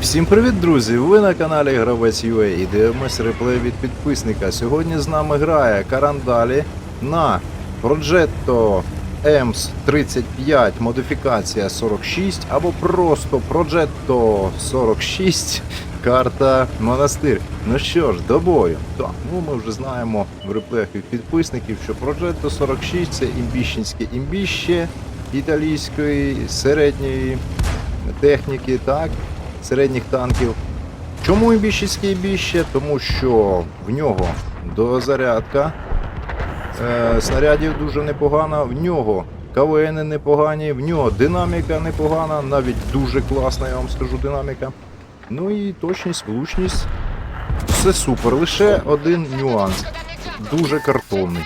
Всім привіт, друзі! Ви на каналі Гравець UA і дивимось реплей від підписника. Сьогодні з нами грає Карандалі на Progetto EMS 35 модифікація 46 або просто Progetto 46 карта Монастир. Ну що ж, до бою. Так, ну ми вже знаємо в реплеях від підписників, що Progetto 46 це імбіщенське імбіще італійської середньої техніки, так, середніх танків. Чому імбіщицьке імбіще? Тому що в нього дозарядка е, снарядів дуже непогана, в нього КВН непогані, в нього динаміка непогана, навіть дуже класна, я вам скажу, динаміка. Ну і точність, влучність. Все супер. Лише один нюанс. Дуже картонний.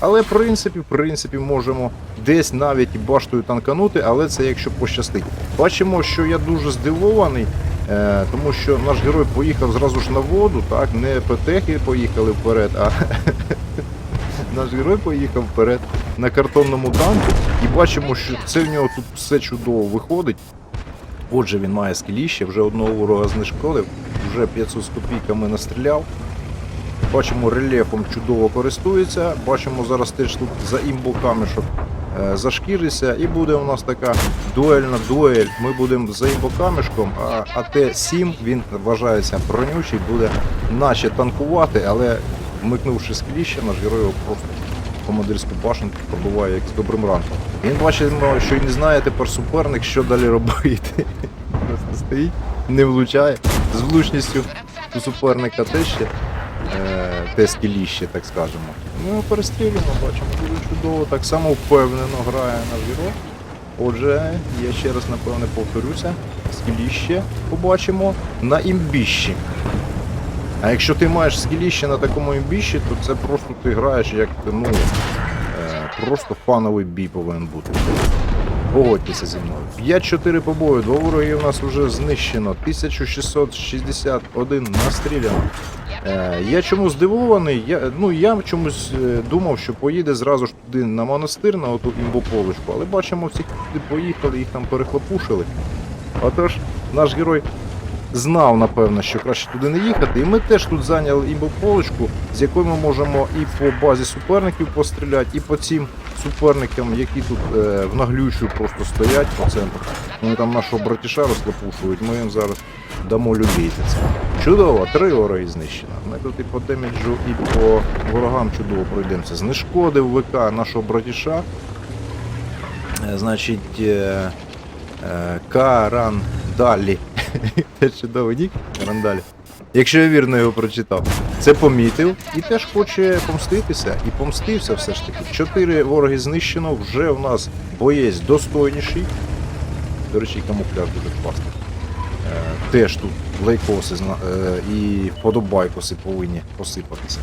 Але в принципі, в принципі, можемо десь навіть баштою танканути, але це якщо пощастить. Бачимо, що я дуже здивований, е, тому що наш герой поїхав зразу ж на воду, так, не петехи поїхали вперед, а наш герой поїхав вперед на картонному танку. І бачимо, що це в нього тут все чудово виходить. Отже, він має скіліще, вже одного ворога знешкодив, вже 500 з копійками настріляв. Бачимо, рельєфом чудово користується. Бачимо зараз теж тут за імбо камішок е, зашкіриться. І буде у нас така дуельна дуель. Ми будемо за імбо камішком, а АТ-7 він вважається бронючий, буде наче танкувати, але вмикнувши скліще, наш герой просто командирську башенку пробиває як з добрим ранком. Він бачимо, що й не знає тепер суперник, що далі робити. Просто стоїть, не влучає з влучністю у суперника теж ще е, те скіліще, так скажемо. Його перестрілюємо, бачимо, дуже чудово, так само впевнено грає наш герой. Отже, я ще раз напевне повторюся, скіліще побачимо на імбіщі. А якщо ти маєш скіліще на такому імбіщі, то це просто ти граєш як ну, е, просто фановий бій повинен бути. Погодьтеся зі мною. 5-4 по бою, два вороги у нас вже знищено, 1661 настріляно. Е, я чому здивований? Я, ну, я чомусь е, думав, що поїде зразу ж туди на монастир, на оту імбополочку, але бачимо, всі туди поїхали, їх там перехлопушили. Отож, наш герой знав, напевно, що краще туди не їхати. І ми теж тут зайняли імбополочку, з якою ми можемо і по базі суперників постріляти, і по цим суперникам, які тут е, в наглючу просто стоять по центру. Вони там нашого братіша розклепушують, ми їм зараз дамо любійте це. Чудово, три вороги знищено. Ми тут і по деміджу, і по ворогам чудово пройдемося. Знешкодив ВК нашого братіша. Е, Значить, е, е, Карандалі. Чудовий нік Карандалі. Якщо я вірно його прочитав, це помітив і теж хоче помститися. І помстився все ж таки. Чотири вороги знищено, вже в нас боєць достойніший. До речі, камуфляж дуже класний. Теж тут лейкоси е, і вподобайкоси повинні посипатися.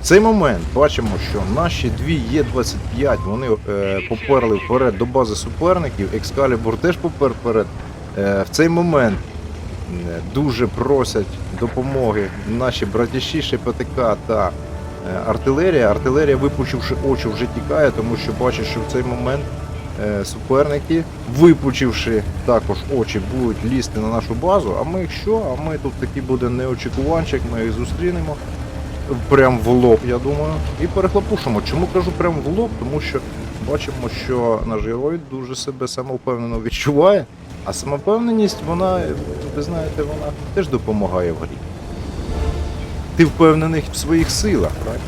В цей момент бачимо, що наші дві Є-25 вони е, поперли вперед до бази суперників. Екскалібур теж попер вперед. Е, в цей момент е, дуже просять допомоги наші братіші ШПТК та е, артилерія. Артилерія, випучивши очі, вже тікає, тому що бачить, що в цей момент суперники, випучивши також очі, будуть лізти на нашу базу. А ми що? А ми тут такий буде неочікуванчик, ми їх зустрінемо. Прям в лоб, я думаю, і перехлопушимо. Чому кажу прям в лоб? Тому що бачимо, що наш герой дуже себе самовпевнено відчуває, а самовпевненість, вона, ви знаєте, вона теж допомагає в грі. Ти впевнений в своїх силах, так?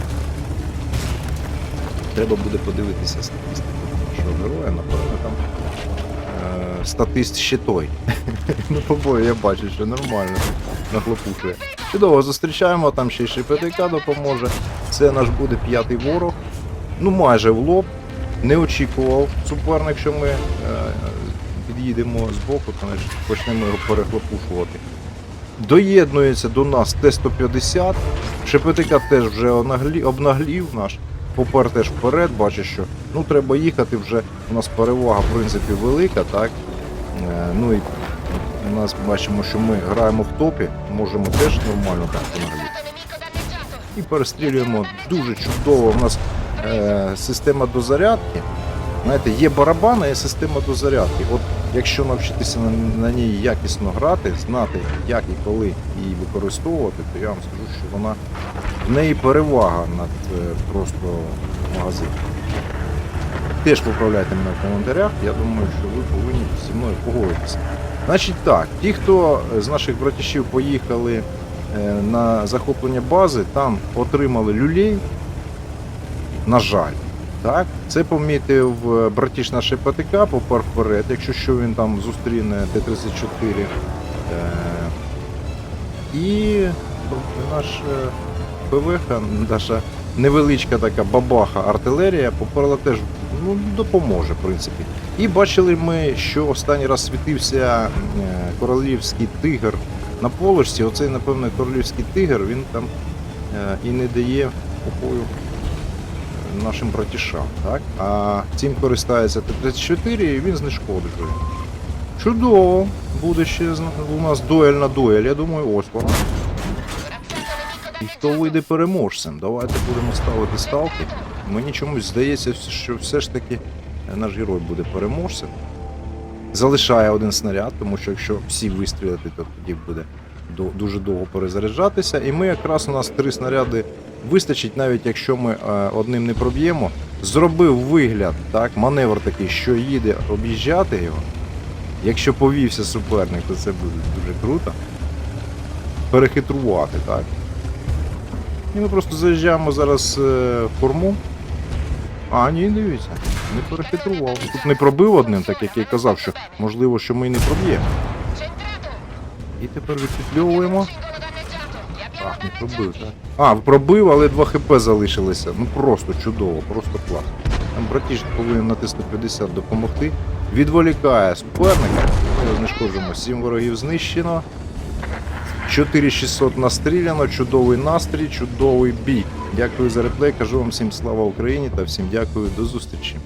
Треба буде подивитися статистику нашого героя, напевно, там е, статист ще той. ну, по бою я бачу, що нормально нахлопушує. Чудово, зустрічаємо, там ще й ШПТК допоможе. Це наш буде п'ятий ворог. Ну, майже в лоб. Не очікував суперник, що ми е, під'їдемо з боку, то почнемо його перехлопушувати. Доєднується до нас Т-150. ШПТК теж вже обнаглів наш. Попер теж вперед, бачиш, що ну треба їхати вже. У нас перевага, в принципі, велика, так? Е, ну і у нас бачимо, що ми граємо в топі, можемо теж нормально так понагліти. І перестрілюємо дуже чудово. У нас е, система дозарядки. Знаєте, є барабан, а є система дозарядки. От якщо навчитися на, на ній якісно грати, знати, як і коли її використовувати, то я вам скажу, що вона в неї перевага над е, просто магазином. Теж поправляйте мене в коментарях. Я думаю, що ви повинні зі мною погодитися. Значить так, ті, хто з наших братішів поїхали е, на захоплення бази, там отримали люлей. На жаль. Так, це помітив е, братіш наш ПТК, попер вперед, якщо що він там зустріне Т-34. Е, і наш е, ПВХ, наша невеличка така бабаха артилерія поперла теж ну, допоможе, в принципі. І бачили ми, що останній раз світився е, королівський тигр на полочці. Оцей, напевно, королівський тигр, він там е, і не дає покою нашим братішам. Так? А цим користається Т-34 і він знешкоджує. Чудово! Буде ще у нас дуель на дуель. Я думаю, ось вона. Хто вийде переможцем? Давайте будемо ставити ставки. Мені чомусь здається, що все ж таки наш герой буде переможцем. Залишає один снаряд, тому що якщо всі вистрілити, то тоді буде дуже довго перезаряджатися. І ми якраз у нас три снаряди вистачить, навіть якщо ми е, одним не проб'ємо. Зробив вигляд, так, маневр такий, що їде об'їжджати його. Якщо повівся суперник, то це буде дуже круто. Перехитрувати, так. І ми просто заїжджаємо зараз е, в корму. А, ні, дивіться, не перехитрував. Тут не пробив одним, так як я й казав, що можливо, що ми і не проб'ємо. І тепер відпетльовуємо. Ах, не пробив, так? А, пробив, але 2 хп залишилося. Ну просто чудово, просто клас. Там братіж повинен на 150 допомогти. Відволікає суперника. Знешкоджуємо. 7 ворогів знищено. 4600 настріляно, чудовий настрій, чудовий бій. Дякую за реплей. Кажу вам всім слава Україні та всім дякую. До зустрічі.